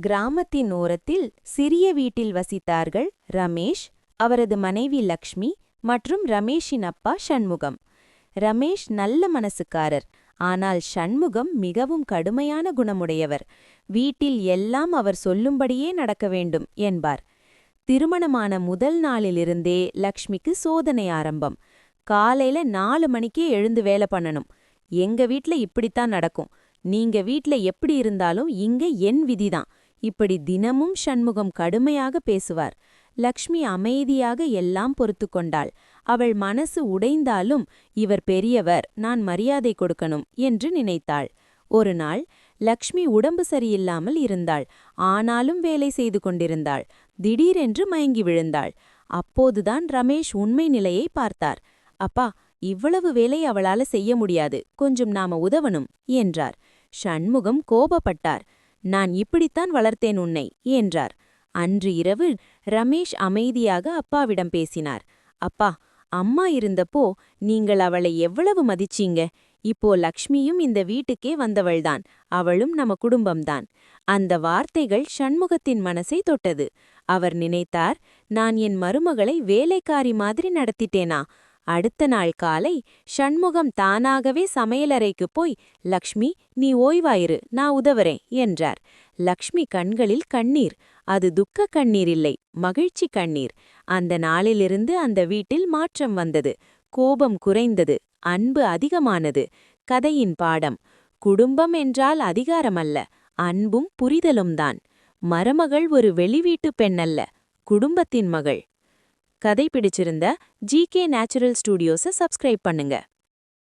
கிராமத்தின் ஓரத்தில் சிறிய வீட்டில் வசித்தார்கள் ரமேஷ் அவரது மனைவி லக்ஷ்மி மற்றும் ரமேஷின் அப்பா ஷண்முகம் ரமேஷ் நல்ல மனசுக்காரர் ஆனால் ஷண்முகம் மிகவும் கடுமையான குணமுடையவர். வீட்டில் எல்லாம் அவர் சொல்லும்படியே நடக்க வேண்டும் என்பார். திருமணமான முதல் நாளிலிருந்தே லக்ஷ்மிக்கு சோதனை ஆரம்பம். காலையில நாலு மணிக்கே எழுந்து வேலை பண்ணணும். எங்க வீட்ல இப்படித்தான் நடக்கும். நீங்க வீட்ல எப்படி இருந்தாலும் இங்க என் விதிதான். இப்படி தினமும் ஷண்முகம் கடுமையாக பேசுவார். லக்ஷ்மி அமைதியாக எல்லாம் பொறுத்து கொண்டாள். அவள் மனசு உடைந்தாலும் இவர் பெரியவர் நான் மரியாதை கொடுக்கணும் என்று நினைத்தாள். ஒரு நாள் லக்ஷ்மி உடம்பு சரியில்லாமல் இருந்தாள். ஆனாலும் வேலை செய்து கொண்டிருந்தாள். திடீரென்று மயங்கி விழுந்தாள். அப்போதுதான் ரமேஷ் உண்மை நிலையை பார்த்தார். அப்பா இவ்வளவு வேலை அவளால செய்ய முடியாது. கொஞ்சம் நாம உதவணும் என்றார். ஷண்முகம் கோபப்பட்டார். நான் இப்படித்தான் வளர்த்தேன் உன்னை என்றார். அன்று இரவு ரமேஷ் அமைதியாக அப்பாவிடம் பேசினார். அப்பா அம்மா இருந்தப்போ நீங்கள் அவளை எவ்வளவு மதிச்சீங்க? இப்போ லக்ஷ்மியும் இந்த வீட்டுக்கே வந்தவள்தான். அவளும் நம்ம குடும்பம்தான். அந்த வார்த்தைகள் ஷண்முகத்தின் மனசை தொட்டது. அவர் நினைத்தார் நான் என் மருமகளை வேலைக்காரி மாதிரி நடத்திட்டேனா? அடுத்த நாள் காலை ஷண்முகம் தானாகவே சமையலறைக்கு போய் லக்ஷ்மி நீ ஓய்வாயிரு நான் உதவுறேன் என்றார். லக்ஷ்மி கண்களில் கண்ணீர். அது துக்க கண்ணீர் இல்லை மகிழ்ச்சி கண்ணீர். அந்த நாளிலிருந்து அந்த வீட்டில் மாற்றம் வந்தது. கோபம் குறைந்தது அன்பு அதிகமானது. கதையின் பாடம் குடும்பம் என்றால் அதிகாரமல்ல அன்பும் புரிதலும்தான் மருமகள் ஒரு வெளிவீட்டு பெண்ணல்ல குடும்பத்தின் மகள். கதை பிடிச்சிருந்த ஜி கே நேச்சுரல் ஸ்டூடியோஸை சப்ஸ்கிரைப் பண்ணுங்க.